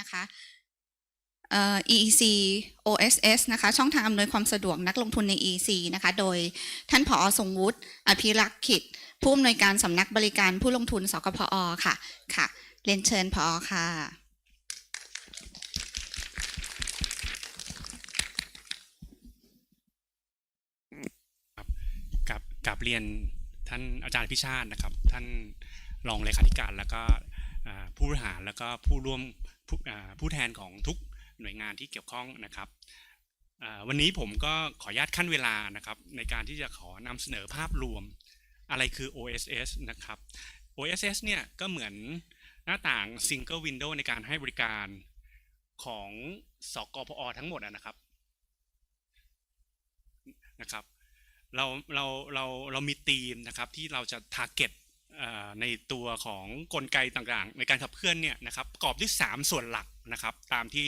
นะคะ EEC OSS นะคะ ช่องทางอำนวยความสะดวกนักลงทุนใน EEC นะคะ โดยท่านผอทรงวุฒิอภิรักษ์ขิดผู้อำนวยการสำนักบริการผู้ลงทุนสกพอค่ะ ค่ะ เรียนเชิญผอค่ะ กับกับเรียนท่านอาจารย์พิชาตินะครับ ท่านรองเลขาธิการแล้วก็ผู้บริหารแล้วก็ผู้ร่วม ผู้แทนของทุกหน่วยงานที่เกี่ยวข้องนะครับวันนี้ผมก็ขออนุญาตขั้นเวลานะครับ ในการที่จะขอนำเสนอภาพรวมอะไรคือ OSS นะครับ OSS เนี่ยก็เหมือนหน้าต่าง Single Window ในการให้บริการของสกพอทั้งหมดนะครับนะครับเราเราเราเรามีธีมนะครับที่เราจะ target ในตัวของกลไกต่างๆ ในการขับเคลื่อนเนี่ยนะครับประกอบด้วย 3 ส่วนหลักนะครับตามที่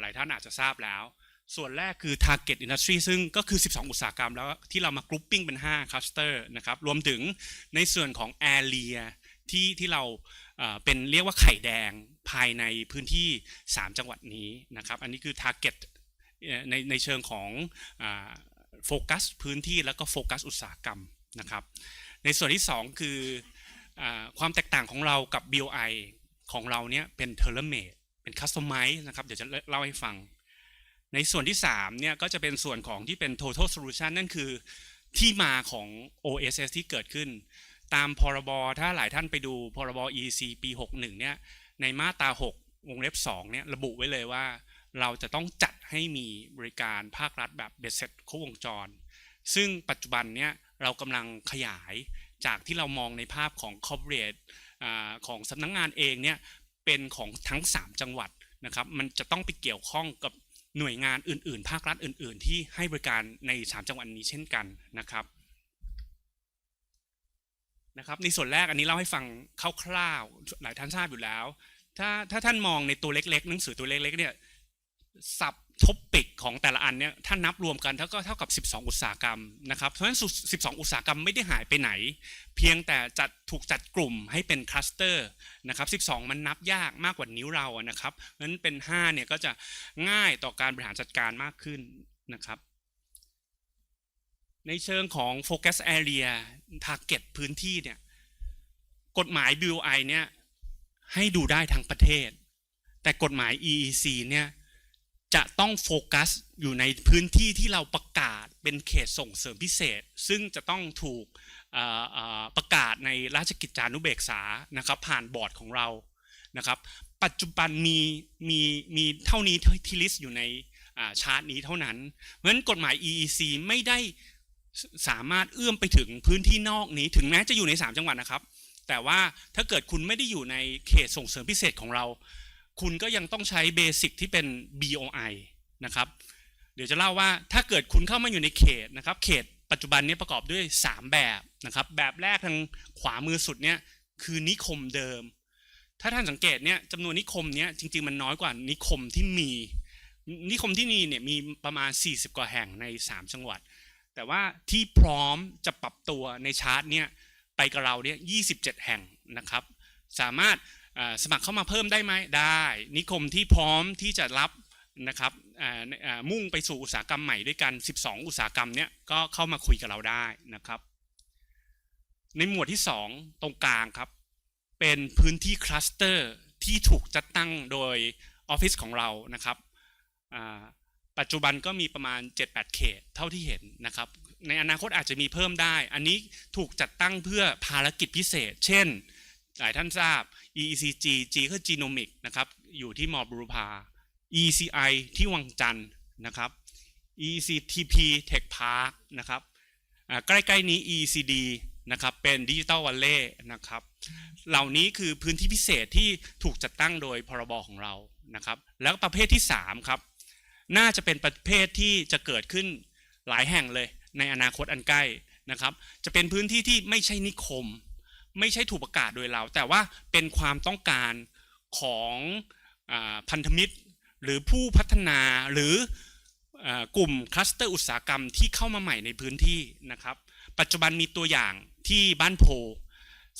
หลายท่านอาจจะทราบแล้ว ส่วนแรกคือ target industry ซึ่งก็คือ 12 อุตสาหกรรมแล้วที่เรามา grouping เป็น 5 cluster นะครับรวมถึงในส่วนของ area ที่ที่เราเป็นเรียกว่าไข่แดงภายในพื้นที่ 3 จังหวัดนี้นะครับอันนี้คือ target เอ่อในในเชิงของโฟกัสพื้นที่แล้วก็โฟกัสอุตสาหกรรมนะครับในส่วนที่ 2 คือ ความแตกต่างของเรากับ BOI ของเราเนี่ยเป็น t a i l o r made เป็น customize นะครับเดี๋ยวจะเล่าให้ฟัง ในส่วนที่3เนี่ยก็จะเป็นส่วนของที่เป็น total solution นั่นคือที่มาของ OSS ที่เกิดขึ้น ตามพรบถ้าหลายท่านไปดูพรบ EC ปี 61เนี่ยในมาตรา 6 วงเล็บ2เนี่ยระบุไว้เลยว่า เราจะต้องจัดให้มีบริการภาครัฐแบบเบ็ดเสร็จครบวงจร ซึ่งปัจจุบันเนี่ยเรากำลังขยาย จากที่เรามองในภาพของ corporate อของสำนักงงานเองเนี่ยเป็นของทั้ง 3 จังหวัดนะครับมันจะต้องไปเกี่ยวข้องกับหน่วยงานอื่น ๆ ภาครัฐอื่น ๆ ที่ให้บริการใน 3 จังหวัดนี้เช่นกันนะครับนะครับในส่วนแรกอันนี้เล่าให้ฟังคร่าวๆหลายท่านทราบอยู่แล้ว ถ้าถ้าท่านมองในตัวเล็กๆ หนังสือตัวเล็กๆเนี่ยสับ ทบปิกของแต่ละอันเนี่ยถ้านับรวมกันเท่าก็เท่ากับ 12 อุตสาหกรรมนะครับเพราะฉะนั้น 12 อุตสาหกรรมไม่ได้หายไปไหน เพียงแต่จัดถูกจัดกลุ่มให้เป็นคลัสเตอร์นะครับ 12 มันนับยากมากกว่านิ้วเรานะครับเพราะฉะนั้นเป็น 5 เนี่ยก็จะง่ายต่อการบริหารจัดการมากขึ้นนะครับ ในเชิงของ focus area target พื้นที่เนี่ยกฎหมาย BOI เนี่ยให้ดูได้ทั้งประเทศ แต่กฎหมาย EEC เนี่ย จะต้องโฟกัสอยู่ในพื้นที่ที่เราประกาศเป็นเขตส่งเสริมพิเศษ ซึ่งจะต้องถูกประกาศในราชกิจจานุเบกษานะครับ ผ่านบอร์ดของเรานะครับ ปัจจุบันมีมีมีเท่านี้ที่ลิสต์อยู่ในาชาร์ตนี้เท่านั้น เพราะฉะนั้นกฎหมาย EEC ไม่ได้สสามารถเอื้อมไปถึงพื้นที่นอกนี้ถึงแม้จะอยู่ใน 3 จังหวัดนะครับ แต่ว่าถ้าเกิดคุณไม่ได้อยู่ในเขตส่งเสริมพิเศษของเรา คุณก็ยังต้องใช้เบสิกที่เป็น BOI นะครับ เดี๋ยวจะเล่าว่าถ้าเกิดคุณเข้ามาอยู่ในเขตนะครับ เขตปัจจุบันนี้ประกอบด้วย 3 แบบนะครับ แบบแรกทางขวามือสุดเนี่ยคือนิคมเดิม ถ้าท่านสังเกตเนี่ยจำนวนนิคมเนี่ยจริง ๆ มันน้อยกว่านิคมที่มี นิคมที่มีเนี่ยมีประมาณ 40 กว่าแห่งใน 3 จังหวัด แต่ว่าที่พร้อมจะปรับตัวในชาร์ตเนี่ยไปกับเราเนี่ย27แห่งนะครับ สามารถ สมัครเข้ามาเพิ่มได้ไหมได้ นิคมที่พร้อมที่จะรับนะครับมุ่งไปสู่อุตสาหกรรมใหม่ด้วยกัน 12 อุตสาหกรรมเนี้ยก็เข้ามาคุยกับเราได้นะครับ ในหมวดที่ 2 ตรงกลางครับ เป็นพื้นที่คลัสเตอร์ที่ถูกจัดตั้งโดยออฟฟิศของเรานะครับปัจจุบันก็มีประมาณ 7-8 เขตเท่าที่เห็นนะครับ ในอนาคตอาจจะมีเพิ่มได้ อันนี้ถูกจัดตั้งเพื่อภารกิจพิเศษ เช่น หลายท่านทราบ EECG G คือ Genomic นะครับ อยู่ที่มอบุรพา ECI ที่วังจันทร์นะครับ ECTP Tech Park นะครับใกล้ๆนี้ ECD นะครับเป็นดิจิ t a ลวันเล่นะครับ เหล่านี้คือพื้นที่พิเศษที่ถูกจัดตั้งโดยพรบของเรานะครับ แล้วประเภทที่ 3 ครับ น่าจะเป็นประเภทที่จะเกิดขึ้นหลายแห่งเลยในอนาคตอันใกล้นะครับ จะเป็นพื้นที่ที่ไม่ใช่นิคม ไม่ใช่ถูกประกาศโดยเรา แต่ว่าเป็นความต้องการของอพันธมิตร หรือผู้พัฒนาหรืออกลุ่มคลัสเตอร์อุตสาหกรรมที่เข้ามาใหม่ในพื้นที่นะครับ ปัจจุบันมีตัวอย่างที่บ้านโพ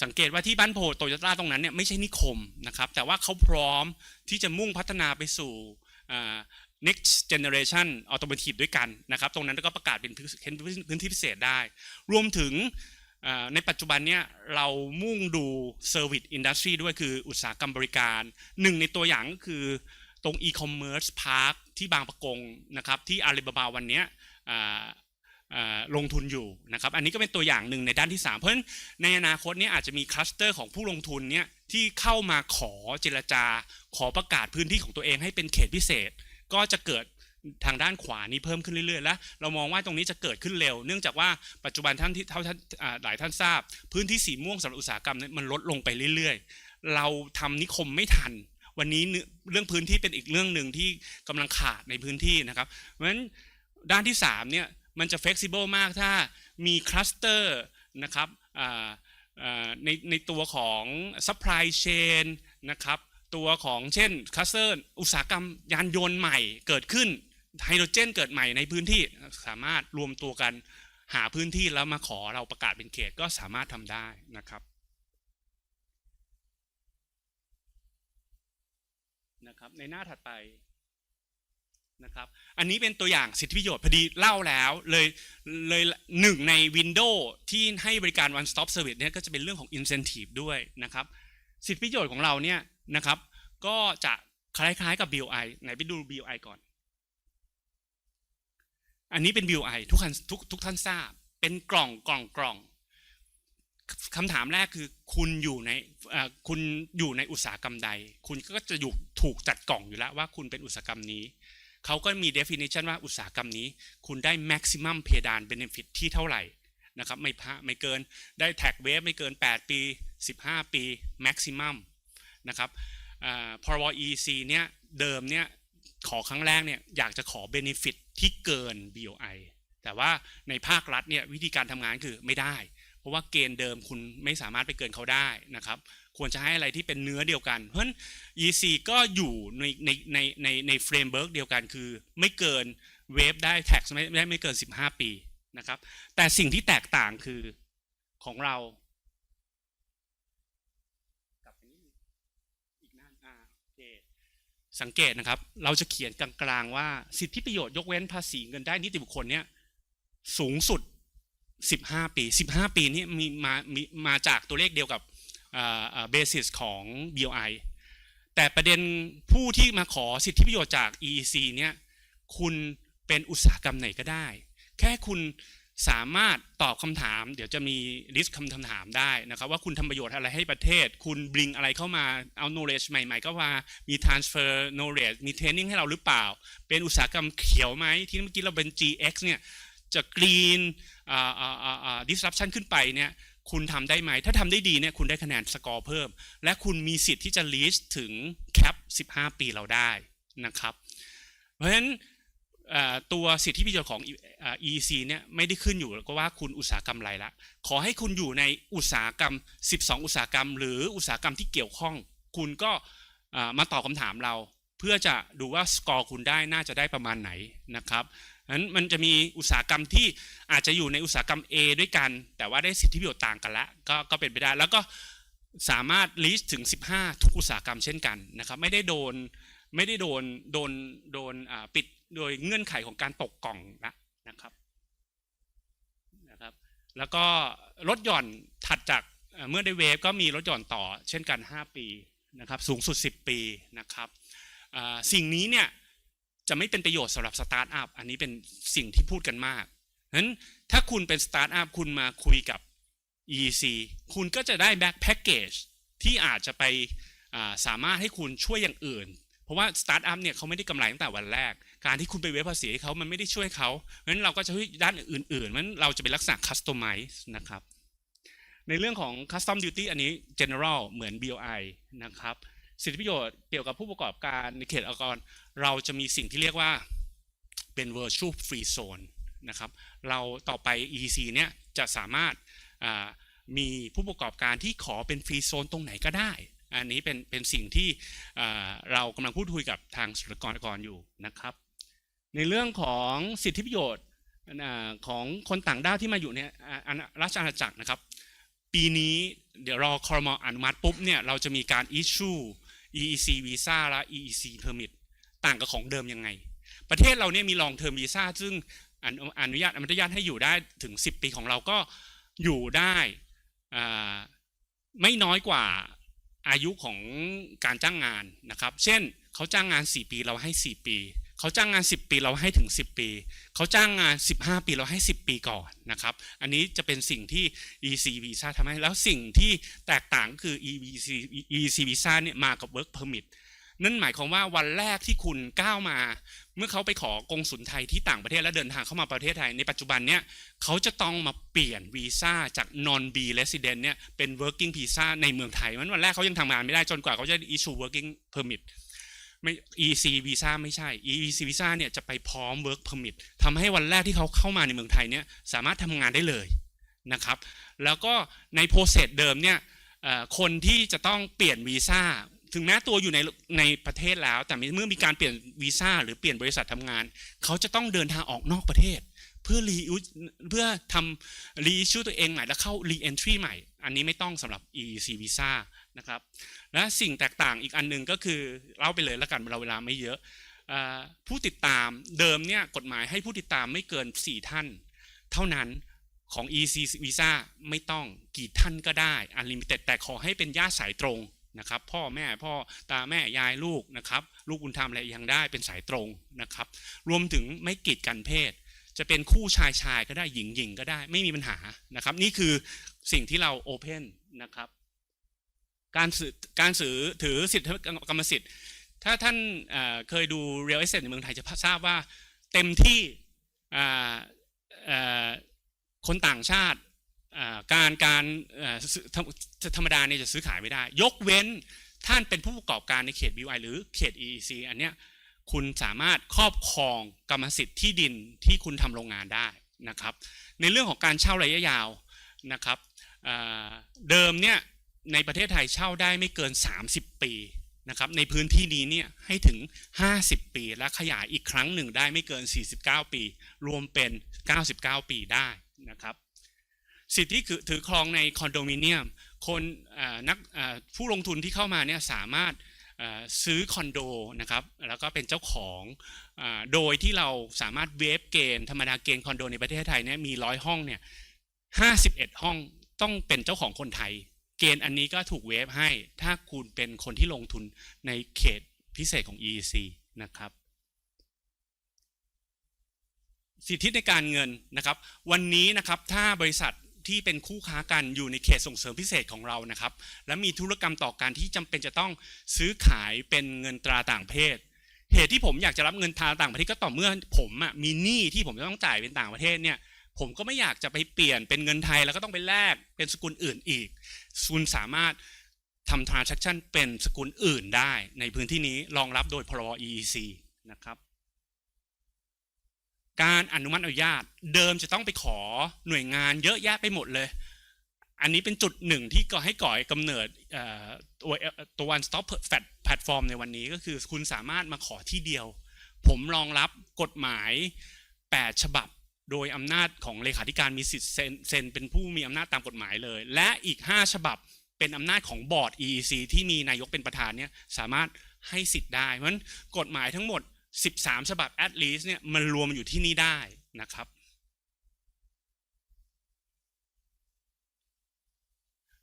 สังเกตว่าที่บ้านโพโตโยต้าตรงนั้นเนี่ยไม่ใช่นิคมนะครับ แต่ว่าเขาพร้อมที่จะมุ่งพัฒนาไปสู่ next generation automotive ด้วยกันนะครับ ตรงนั้นก็ประกาศเป็นพื้นที่พิเศษได้ รวมถึง ในปัจจุบันเนี่ยเรามุ่งดู service industry ด้วยคืออุตสาหกรรมบริการ หนึ่งในตัวอย่างก็คือตรง e-commerce park ที่บางประกงนะครับที่อาลีบาบาวันนี้ลงทุนอยู่นะครับอันนี้ก็เป็นตัวอย่างหนึ่งในด้านที่ 3 เพราะฉะนั้นในอนาคตเนี้อาจจะมีคลัสเตอร์ของผู้ลงทุนเนี่ยที่เข้ามาขอเจรจา ขอประกาศพื้นที่ของตัวเองให้เป็นเขตพิเศษ ก็จะเกิด ทางด้านขวานี้เพิ่มขึ้นเรื่อยๆ และเรามองว่าตรงนี้จะเกิดขึ้นเร็ว เนื่องจากว่าปัจจุบันท่านที่เท่าท่านหลายท่านทราบ พื้นที่สีม่วงสำหรับอุตสาหกรรมมันลดลงไปเรื่อยๆ เราทำนิคมไม่ทัน วันนี้เรื่องพื้นที่เป็นอีกเรื่องหนึ่งที่กำลังขาดในพื้นที่นะครับเพราะฉะนั้นด้านที่3เนี่ยมันจะ flexible มากถ้ามีคลัสเตอร์นะครับในในตัวของ supply chain นะครับตัวของเช่นคลัสเตอร์อุตสาหกรรมยานยนต์ใหม่เกิดขึ้น ไฮโดรเจนเกิดใหม่ในพื้นที่สามารถรวมตัวกันหาพื้นที่แล้วมาขอเราประกาศเป็นเขตก็สามารถทำได้นะครับนะครับในหน้าถัดไปนะครับอันนี้เป็นตัวอย่างสิทธิประโยชน์พอดีเล่าแล้วเลยเลยหนึ่งในวินโดว์ที่ให้บริการ one stop service เนี่ยก็จะเป็นเรื่องของ incentive ด้วยนะครับสิทธิประโยชน์ของเราเนี่ยนะครับก็จะคล้ายๆกับ BOI ไหนไปดู BOI ก่อน อันนี้เป็น BOI ทุกท่านทุกทุกท่านทราบ เป็นกล่องกล่องกล่องคำถามแรกคือคุณอยู่ในคุณอยู่ในอุตสาหกรรมใด คุณก็จะอยู่ถูกจัดกล่องอยู่แล้วว่าคุณเป็นอุตสาหกรรมนี้ เขาก็มี definition ว่าอุตสาหกรรมนี้ คุณได้ maximum เพดาน benefit ที่เท่าไหร่นะครับไม่พะไม่เกินได้แท็กเวฟไม่เกิน 8 ปี 15 ปี maximum นะครับอาพรบ EC เนี่ยเดิมเนี่ยขอครั้งแรกเนี่ยอยากจะขอ benefit ที่เกิน BOI แต่ว่าในภาครัฐเนี่ยวิธีการทำงานคือไม่ได้ เพราะว่าเกณฑ์เดิมคุณไม่สามารถไปเกินเขาได้นะครับ ควรจะให้อะไรที่เป็นเนื้อเดียวกัน เพราะฉะนั้น EC ก็อยู่ในในในในในเฟรมเวิร์กเดียวกันคือ ไม่เกินเวฟได้แท็กไม่ได้ไม่เกิน 15 ปีนะครับ แต่สิ่งที่แตกต่างคือของเรากลับไปนิดนึงอีกหน้าอ่าโอเค สังเกตนะครับ เราจะเขียนกลางๆว่าสิทธิประโยชน์ยกเว้นภาษีเงินได้นิติบุคคลเนี่ยสูงสุด 15 ปี 15 ปีนี้มีมามีมาจากตัวเลขเดียวกับเบสิสของ BOI แต่ประเด็นผู้ที่มาขอสิทธิประโยชน์จาก EEC เนี่ยคุณเป็นอุตสาหกรรมไหนก็ได้ แค่คุณ สามารถตอบคำถาม เดี๋ยวจะมีลิสต์คำถามได้นะครับว่าคุณทำประโยชน์อะไรให้ประเทศ คุณบลิงอะไรเข้ามาเอา knowledge ใหม่ ๆ ก็มามี transfer knowledge มี training ให้เราหรือเปล่า เป็นอุตสาหกรรมเขียวไหมที่เมื่อกี้เราเป็น GX เนี่ยจะ green อ่าอ่าอ่าอ่า disruption ขึ้นไปเนี่ยคุณทำได้ไหม ถ้าทำได้ดีเนี่ยคุณได้คะแนนสกอร์เพิ่ม และคุณมีสิทธิ์ที่จะ reach ถึงแคป15 ปีเราได้นะครับ เพราะฉะนั้น ตัวสิทธิประโยชน์ของ EEC เนี่ยไม่ได้ขึ้นอยู่ก็ว่าคุณอุตสาหกรรมอะไรละ ขอให้คุณอยู่ในอุตสาหกรรม 12 อุตสาหกรรม หรืออุตสาหกรรมที่เกี่ยวข้อง คุณก็มาตอบคำถามเรา เพื่อจะดูว่าสกอร์คุณได้น่าจะได้ประมาณไหนนะครับนั้นมันจะมีอุตสาหกรรมที่อาจจะอยู่ในอุตสาหกรรม A ด้วยกัน แต่ว่าได้สิทธิประโยชน์ต่างกันละก็ก็เป็นไปได้แล้วก็สามารถ reach ถึง 15 ทุกอุตสาหกรรมเช่นกันนะครับไม่ได้โดนไม่ได้โดนโดนโดนปิด โดยเงื่อนไขของการตกกล่องนะนะครับนะครับ แล้วก็ลดหย่อนถัดจากเมื่อได้เวฟก็มีลดหย่อนต่อ เช่นกัน 5 ปีนะครับสูงสุด 10 ปีนะครับสิ่งนี้เนี่ยจะไม่เป็นประโยชน์สำหรับสตาร์ทอัพอันนี้เป็นสิ่งที่พูดกันมากนั้นถ้าคุณเป็นสตาร์ทอัพคุณมาคุยกับ EC คุณก็จะได้แบ็คแพ็กเกจที่อาจจะไปสามารถให้คุณช่วยอย่างอื่น เพราะว่าสตาร์ทอัพเนี่ยเขาไม่ได้กำไรตั้งแต่วันแรก การที่คุณไปเวฟภาษีให้เขามันไม่ได้ช่วยเขาเพราะฉะนั้นเราก็จะช่วยด้านอื่นๆเพราะฉะนั้นเราจะเป็นลักษณะคัสตอมไมซ์นะครับ ในเรื่องของ custom duty อันนี้ general เหมือน BOI นะครับ สิทธิประโยชน์เกี่ยวกับผู้ประกอบการในเขตองค์กรเราจะมีสิ่งที่เรียกว่าเป็น virtual free zone นะครับ เราต่อไป EC เนี่ยจะสามารถมีผู้ประกอบการที่ขอเป็นฟรีโซนตรงไหนก็ได้ อันนี้เป็นเป็นสิ่งที่เรากำลังพูดคุยกับทางสุรกรกรอยู่นะครับ ในเรื่องของสิทธิประโยชน์ของคนต่างด้าวที่มาอยู่ในราชอาณาจักรนะครับ ปีนี้เดี๋ยวรอคอรมออนุมัติปุ๊บเนี่ยเราจะมีการ issue EEC visa และ EEC permit ต่างกับของเดิมยังไง ประเทศเราเนี่ยมี long term visa ซึ่งอนุอนุญาตอนุญาตให้อยู่ได้ถึง 10 ปีของเราก็อยู่ได้ไม่น้อยกว่าอายุของการจ้างงานนะครับ เช่นเขาจ้างงาน 4 ปีเราให้ 4 ปี เขาจ้างงาน 10 ปีเราให้ถึง 10 ปี เขาจ้างงาน 15 ปีเราให้ 10 ปีก่อนนะครับ อันนี้จะเป็นสิ่งที่ EC visa ทำให้แล้วสิ่งที่แตกต่างก็คือ EC EC visa เนี่ยมากับ work permit นั่นหมายความว่าวันแรกที่คุณก้าวมา เมื่อเขาไปขอกงสุลไทยที่ต่างประเทศและเดินทางเข้ามาประเทศไทยในปัจจุบันเนี่ยเขาจะต้องมาเปลี่ยนวีซ่าจาก non B resident เนี่ยเป็น working visa ในเมืองไทยมันวันแรกเขายังทำงานไม่ได้จนกว่าเขาจะ issue working permit ไม่ EC visa ไม่ใช่ EC visa เนี่ยจะไปพร้อม work permit ทำให้วันแรกที่เขาเข้ามาในเมืองไทยเนี่ยสามารถทำงานได้เลยนะครับ แล้วก็ใน process เดิมเนี่ยคนที่จะต้องเปลี่ยนวีซ่าถึงแม้ตัวอยู่ในในประเทศแล้ว แต่เมื่อมีการเปลี่ยนวีซ่าหรือเปลี่ยนบริษัททำงาน เขาจะต้องเดินทางออกนอกประเทศ เพื่อรีเพื่อทำรีชื่อตัวเองใหม่แล้วเข้า re entry ใหม่ อันนี้ไม่ต้องสำหรับ EEC visa นะครับและสิ่งแตกต่างอีกอันหนึ่งก็คือเล่าไปเลยแล้วกันเราเวลาไม่เยอะผู้ติดตามเดิมเนี่ยกฎหมายให้ผู้ติดตามไม่เกิน 4 ท่าน เท่านั้นของ EC visa ไม่ต้องกี่ท่านก็ได้ unlimited แต่ขอให้เป็นญาติสายตรงนะครับพ่อแม่พ่อตาแม่ยายลูกนะครับลูกบุญธรรมอะไรยังได้เป็นสายตรงนะครับรวมถึงไม่กีดกันเพศ จะเป็นคู่ชายชายก็ได้หญิงหญิงก็ได้ไม่มีปัญหานะครับนี่คือสิ่งที่เราโอเพนนะครับ การสื่อการสื่อถือสิทธิกรรมสิทธิ์ ถ้าท่านเคยดู real estate ในเมืองไทยจะทราบว่าเต็มที่คนต่างชาติการการธรรมดาเนี่ยจะซื้อขายไม่ได้ ยกเว้นท่านเป็นผู้ประกอบการในเขต BY หรือเขต EEC อันเนี้ยคุณสามารถครอบครองกรรมสิทธิ์ที่ดินที่คุณทำโรงงานได้นะครับ ในเรื่องของการเช่าระยะยาวนะครับเดิมเนี่ย ในประเทศไทยเช่าได้ไม่เกิน 30 ปีนะครับในพื้นที่นี้เนี่ยให้ถึง 50 ปีและขยายอีกครั้งหนึ่งได้ไม่เกิน 49 ปี รวมเป็น 99 ปีได้นะครับสิทธิคือถือครองในคอนโดมิเนียมคนนักผู้ลงทุนที่เข้ามาเนี่ยสามารถซื้อคอนโดนะครับแล้วก็เป็นเจ้าของอโดยที่เราสามารถเวฟเกณฑ์ธรรมดาเกณฑ์คอนโดในประเทศไทยเนี่ยมีร้อยห้องเนี่ย51 ห้องต้องเป็นเจ้าของคนไทย เกณฑ์อันนี้ก็ถูกเวฟให้ ถ้าคุณเป็นคนที่ลงทุนในเขตพิเศษของ EEC นะครับ สิทธิในการเงินนะครับ วันนี้นะครับถ้าบริษัทที่เป็นคู่ค้ากันอยู่ในเขตส่งเสริมพิเศษของเรานะครับ และมีธุรกรรมต่อการที่จำเป็นจะต้องซื้อขายเป็นเงินตราต่างประเทศ เหตุที่ผมอยากจะรับเงินตราต่างประเทศก็ต่อเมื่อผมอมีหนี้ที่ผมจะต้องจ่ายเป็นต่างประเทศเนี่ย ผมก็ไม่อยากจะไปเปลี่ยนเป็นเงินไทยแล้วก็ต้องไปแลกเป็นสกุลอื่นอีกคุณสามารถทำ transaction เป็นสกุลอื่นได้ในพื้นที่นี้รองรับโดยพรบ EEC นะครับ การอนุมัติอนุญาตเดิมจะต้องไปขอหน่วยงานเยอะแยะไปหมดเลย อันนี้เป็นจุดหนึ่งที่ก่อให้ก่อยกำเนิดตัวตัว one stop platform ในวันนี้ก็คือคุณสามารถมาขอที่เดียว ผมรองรับกฎหมาย 8 ฉบับ โดยอำนาจของเลขาธิการมีสิทธิ์เซ็นเป็นผู้มีอำนาจตามกฎหมายเลย และอีก 5 ฉบับเป็นอำนาจของบอร์ด EEC ที่มีนายกเป็นประธานเนี่ยสามารถให้สิทธิ์ได้เพราะฉะนั้นกฎหมายทั้งหมด 13 ฉบับ at least เนี่ยมันรวมอยู่ที่นี่ได้นะครับ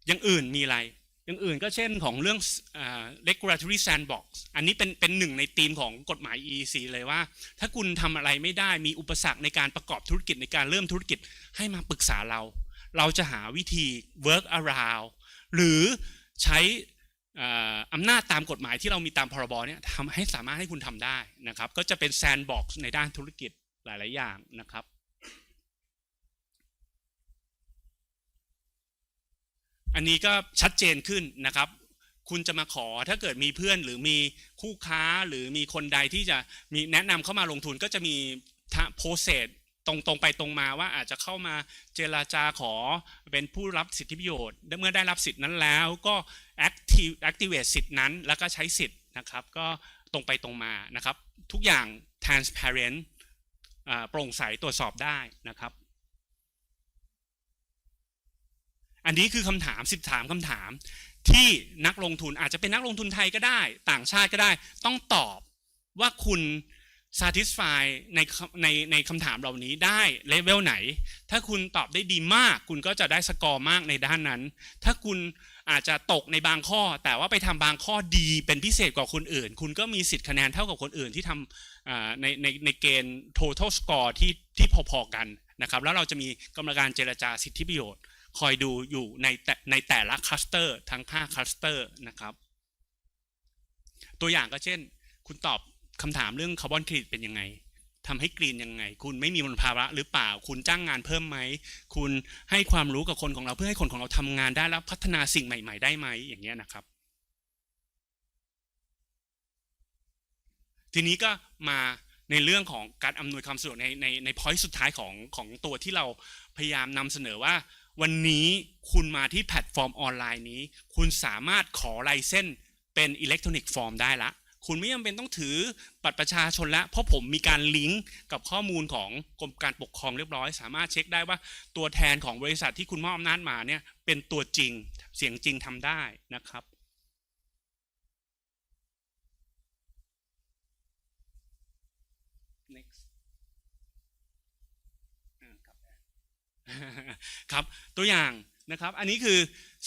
อย่างอื่นมีอะไร อย่างอื่นก็เช่นของเรื่อง regulatory sandbox อันนี้เป็นเป็นหนึ่งในธีมของกฎหมาย EEC เลยว่า ถ้าคุณทำอะไรไม่ได้มีอุปสรรคในการประกอบธุรกิจในการเริ่มธุรกิจให้มาปรึกษาเรา เราจะหาวิธี work around หรือใช้อ่าอำนาจตามกฎหมายที่เรามีตามพรบเนี่ยทำให้สามารถให้คุณทำได้นะครับ ก็จะเป็น sandbox ในด้านธุรกิจหลาย ๆ อย่างนะครับ อันนี้ก็ชัดเจนขึ้นนะครับ คุณจะมาขอถ้าเกิดมีเพื่อนหรือมีคู่ค้าหรือมีคนใดที่จะมีแนะนำเข้ามาลงทุนก็จะมีโปรเซสตรงตรงไปตรงมาว่าอาจจะเข้ามาเจราจาขอเป็นผู้รับสิทธิประโยชน์เมื่อได้รับสิทธินั้นแล้วก็ active activate สิทธินั้นแล้วก็ใช้สิทธินะครับ ก็ตรงไปตรงมานะครับ ทุกอย่าง transparent โปร่งใสตรวจสอบได้นะครับ อันนี้คือคำถาม 13คำถาม ที่นักลงทุนอาจจะเป็นนักลงทุนไทยก็ได้ ต่างชาติก็ได้ ต้องตอบว่าคุณ satisfy ในในในคำถามเหล่านี้ได้เลเวลไหน ถ้าคุณตอบได้ดีมาก คุณก็จะได้สกอร์มากในด้านนั้น ถ้าคุณอาจจะตกในบางข้อ แต่ว่าไปทำบางข้อดีเป็นพิเศษกว่าคนอื่น คุณก็มีสิทธิ์คะแนนเท่ากับคนอื่นที่ทำในในในเกณฑ์ total score ที่ที่พอๆกันนะครับ แล้วเราจะมีกรรมการเจรจาสิทธิประโยชน์ คอยดูอยู่ในแต่ในแต่ละคลัสเตอร์ทั้ง5คลัสเตอร์นะครับ ตัวอย่างก็เช่น คุณตอบคำถามเรื่องคาร์บอนเครดิตเป็นยังไงทำให้กรีนยังไง คุณไม่มีมลภาวะหรือเปล่า คุณจ้างงานเพิ่มไหม คุณให้ความรู้กับคนของเราเพื่อให้คนของเราทำงานได้แล้วพัฒนาสิ่งใหม่ ๆ ได้ไหมอย่างเงี้ยนะครับ ทีนี้ก็มาในเรื่องของการอำนวยความสะดวกในในในพอยต์สุดท้ายของของตัวที่เราพยายามนำเสนอว่า วันนี้คุณมาที่แพลตฟอร์มออนไลน์นี้ คุณสามารถขอลายเส้นเป็นอิเล็กทรอนิกส์ฟอร์มได้ละคุณไม่จำเป็นต้องถือบัตรประชาชนแล้วเพราะผมมีการลิงก์กับข้อมูลของกรมการปกครองเรียบร้อย สามารถเช็คได้ว่าตัวแทนของบริษัทที่คุณมอบอำนาจมาเนี่ยเป็นตัวจริงเสียงจริงทำได้นะครับ next อ่าครับ ครับตัวอย่างนะครับอันนี้คือ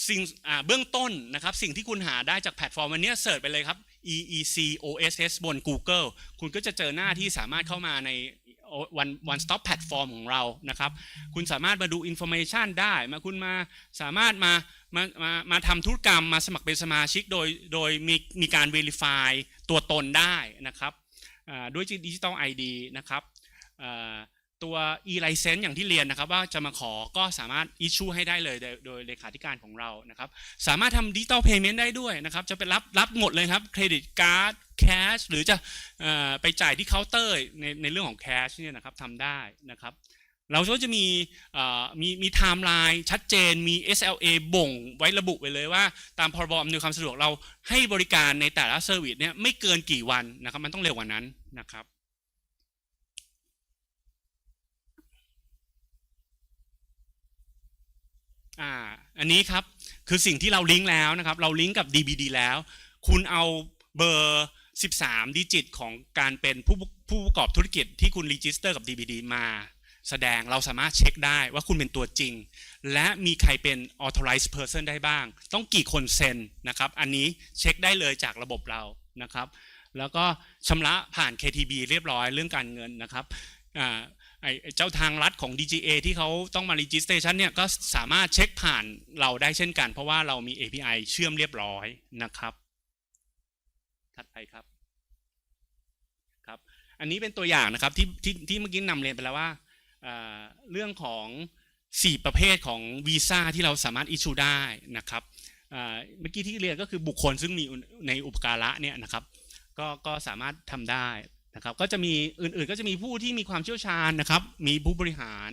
สิ่งเบื้องต้นนะครับสิ่งที่คุณหาได้จากแพลตฟอร์มวันนี้เสิร์ชไปเลยครับ EEC OSS บน Google คุณก็จะเจอหน้าที่สามารถเข้ามาใน one one stop platform ของเรานะครับ คุณสามารถมาดู information ได้ มาคุณมาสามารถมามามามาทำธุรกรรมมาสมัครเป็นสมาชิกโดยโดยมีมีการ verify ตัวตนได้นะครับด้วยดิจิ t a ล ID นะครับ ตัว e-license อย่างที่เรียนนะครับ ว่าจะมาขอก็สามารถ issue ให้ได้เลยโดยเลขาธิการของเรานะครับ สามารถทำดิจิ t a ลเพย์เมนต์ได้ด้วยนะครับ จะเป็นรับรับหมดเลยครับเครดิตการ์ดแคชหรือจะอไปจ่ายที่เคาน์เตอร์ในในเรื่องของแคชเนี่ยนะครับทำได้นะครับเราก็จะมีมีมีไทม์ไลน์ชัดเจนมี SLA บ่งไว้ระบุไปเลยว่า ตามพรบอำนวยความสะดวกเราให้บริการในแต่ละเซอร์วิสเนี่ยไม่เกินกี่วันนะครับ มันต้องเร็วกว่านั้นนะครับ อ่าอันนี้ครับคือสิ่งที่เราลิงก์แล้วนะครับ เราลิงก์กับ DBD แล้ว คุณเอาเบอร์ 13 ดิจิตของการเป็นผู้ผู้ประกอบธุรกิจที่คุณรีจิสเตอร์กับ DBD มาแสดงเราสามารถเช็คได้ว่าคุณเป็นตัวจริง และมีใครเป็น authorized person ได้บ้าง ต้องกี่คนเซ็นนะครับ อันนี้เช็คได้เลยจากระบบเรานะครับ แล้วก็ชำระผ่าน KTB เรียบร้อยเรื่องการเงินนะครับอ่า เจ้าทางรัฐของ DGA ที่เขาต้องมา registration เนี่ยก็สามารถเช็คผ่านเราได้เช่นกัน เพราะว่าเรามี API เชื่อมเรียบร้อยนะครับ ถัดไปครับครับ อันนี้เป็นตัวอย่างนะครับที่ที่ที่เมื่อกี้นำเรียนไปแล้วว่าเเรื่องของ 4 ประเภทของวีซ่าที่เราสามารถ issue ได้นะครับเเมื่อกี้ที่เรียนก็คือบุคคลซึ่งมีในอุปการะเนี่ยนะครับก็ก็สามารถทำได้ นะครับก็จะมีอื่นๆก็จะมีผู้ที่มีความเชี่ยวชาญนะครับ มีผู้บริหาร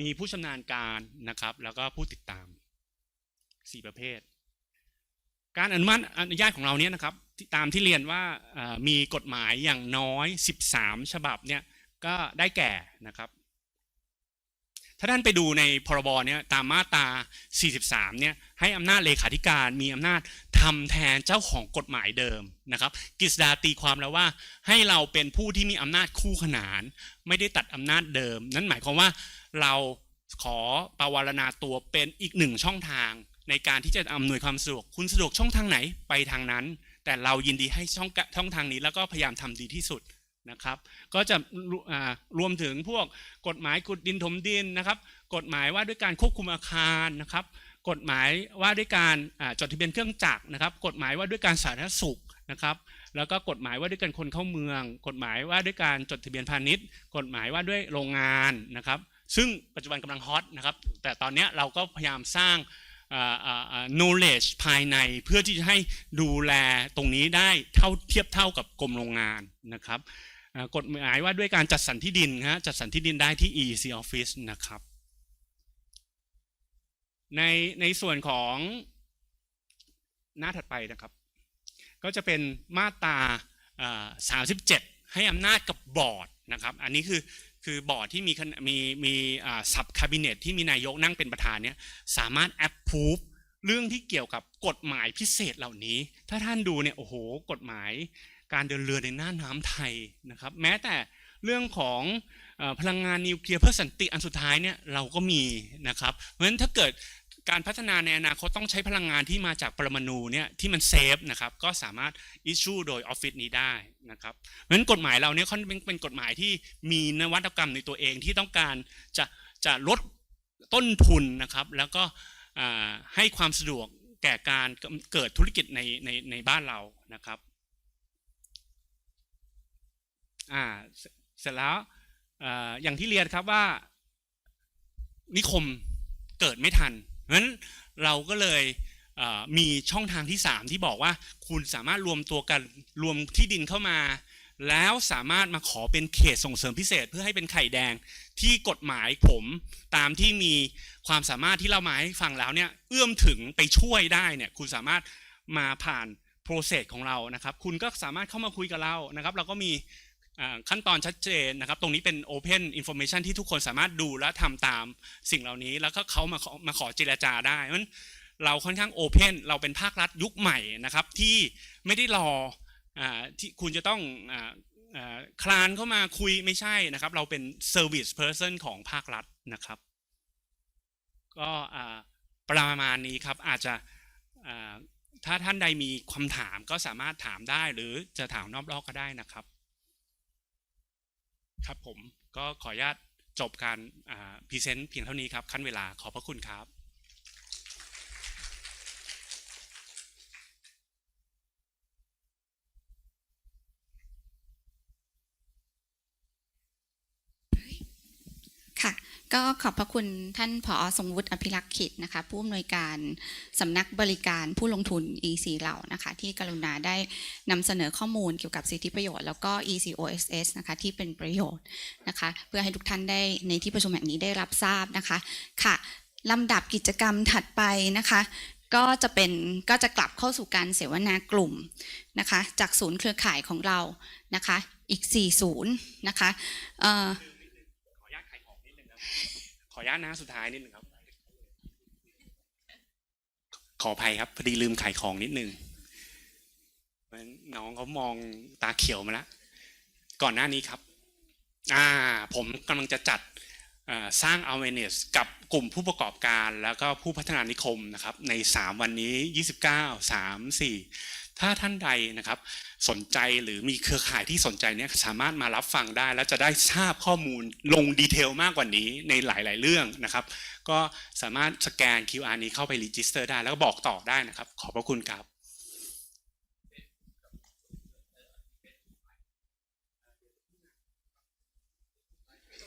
มีผู้ชำนาญการนะครับ แล้วก็ผู้ติดตามสี่ประเภท การอนุมัติอนุญาตของเราเนี่ยนะครับตามที่เรียนว่ามีกฎหมายอย่างน้อย 13 ฉบับเนี่ยก็ได้แก่นะครับ ถ้าท่านไปดูในพรบเนี่ยตามมาตรา 43 เนี่ยให้อำนาจเลขาธิการมีอำนาจทำแทนเจ้าของกฎหมายเดิมนะครับกฤษดาตีความแล้วว่าให้เราเป็นผู้ที่มีอำนาจคู่ขนาน ไม่ได้ตัดอำนาจเดิม นั่นหมายความว่าเราขอปวารณาตัวเป็นอีกหนึ่งช่องทาง ในการที่จะอำนวยความสะดวกคุณสะดวกช่องทางไหนไปทางนั้น แต่เรายินดีให้ช่องช่องทางนี้แล้วก็พยายามทำดีที่สุด นะครับ ก็จะรวมถึงพวกกฎหมายขุดดินถมดินนะครับ กฎหมายว่าด้วยการควบคุมอาคารนะครับ กฎหมายว่าด้วยการจดทะเบียนเครื่องจักรนะครับ กฎหมายว่าด้วยการสาธารณสุขนะครับ แล้วก็กฎหมายว่าด้วยการคนเข้าเมือง กฎหมายว่าด้วยการจดทะเบียนพาณิชย์ กฎหมายว่าด้วยโรงงานนะครับ ซึ่งปัจจุบันกำลังฮอตนะครับ แต่ตอนนี้เราก็พยายามสร้าง knowledge ภายในเพื่อที่จะให้ดูแลตรงนี้ได้เท่าเทียบเท่ากับกรมโรงงานนะครับ กฎหมายว่าด้วยการจัดสรรที่ดินฮะจัดสรรที่ดินได้ที่ EEC Office นะครับในในส่วนของหน้าถัดไปนะครับ ก็จะเป็นมาตราอ่า37 ให้อำนาจกับบอร์ดนะครับ อันนี้คือคือบอร์ดที่มีมีมีสับคาบิเนตที่มีนายกนั่งเป็นประธานเนี่ยสามารถแอปพูฟเรื่องที่เกี่ยวกับกฎหมายพิเศษเหล่านี้ ถ้าท่านดูเนี่ยโอ้โห กฎหมาย การเดินเรือในน่านน้ำไทยนะครับ แม้แต่เรื่องของอพลังงานนิวเคลียร์เพื่อสันติอันสุดท้ายเนี่ยเราก็มีนะครับ เพราะฉะนั้นถ้าเกิดการพัฒนาในอนาคตต้องใช้พลังงานที่มาจากปรมาณูเนี่ยที่มันเซฟนะครับก็สามารถอิชชูโดยออฟฟิศนี้ได้นะครับเพราะฉะนั้นกฎหมายเราเนี่ยค่อนเป็นเป็นกฎหมายที่มีนวัตกรรมในตัวเองที่ต้องการจะจะลดต้นทุนนะครับ แล้วก็ให้ความสะดวกแก่การเกิดธุรกิจในในในบ้านเรานะครับ อ่าเสร็จแล้วออย่างที่เรียนครับว่านิคมเกิดไม่ทันเพราะฉะนั้นเราก็เลยมีช่องทางที่ 3 ที่บอกว่าคุณสามารถรวมตัวกันรวมที่ดินเข้ามา แล้วสามารถมาขอเป็นเขตส่งเสริมพิเศษ เพื่อให้เป็นไข่แดงที่กฎหมายผมตามที่มีความสามารถที่เรามาให้ฟังแล้วเนี่ยเอื้อมถึงไปช่วยได้เนี่ยคุณสามารถมาผ่านโปรเซสของเรานะครับ คุณก็สามารถเข้ามาคุยกับเรานะครับ เราก็มี ขั้นตอนชัดเจนนะครับ ตรงนี้เป็น Open Information ที่ทุกคนสามารถดูและทำตามสิ่งเหล่านี้ แล้วก็เขามาขอมาขอเจรจาได้เพราะฉะนั้นเราค่อนข้าง Open เราเป็นภาครัฐยุคใหม่นะครับ ที่ไม่ได้รออที่คุณจะต้องอคลานเข้ามาคุยไม่ใช่นะครับ เราเป็น Service Person ของภาครัฐนะครับ ก็ประมาณนี้ครับอาจจะถ้าท่านใดมีคำถามก็สามารถถามได้หรือจะถามนอกรอบก็ได้นะครับ ครับผมก็ขออนุญาตจบการพรีเซนต์เพียงเท่านี้ครับขั้นเวลาขอบพระคุณครับ ค่ะ ก็ขอบพระคุณท่านผอทรงวุฒิอภิรักษ์ขิตนะคะ ผู้อำนวยการสำนักบริการผู้ลงทุน EC เรานะคะ ที่กรุณาได้นำเสนอข้อมูลเกี่ยวกับสิทธิประโยชน์แล้วก็ ECOSS นะคะที่เป็นประโยชน์นะคะ เพื่อให้ทุกท่านได้ในที่ประชุมแห่งนี้ได้รับทราบนะคะค่ะลำดับกิจกรรมถัดไปนะคะ ก็จะเป็นก็จะกลับเข้าสู่การเสวนากลุ่มนะคะ จากศูนย์เครือข่ายของเรานะคะ อีก4ศูนย์นะคะ ออนุญาตนะสุดท้ายนิดนึงครับ ขออภัยครับพอดีลืมขายของนิดนึงน้องเขามองตาเขียวมาแล้วก่อนหน้านี้ครับอ่าผมกำลังจะจัดสร้าง awareness กับกลุ่มผู้ประกอบการแล้วก็ผู้พัฒนานิคมนะครับใน 3 วันนี้ 29 3 4 ถ้าท่านใดนะครับสนใจหรือมีเครือข่ายที่สนใจเนี่ยสามารถมารับฟังได้ แล้วจะได้ทราบข้อมูลลงดีเทลมากกว่านี้ในหลาย ๆ เรื่องนะครับ ก็สามารถสแกน QR นี้เข้าไปรีจิสเตอร์ได้แล้วก็บอกต่อได้นะครับ ขอบพระคุณครับ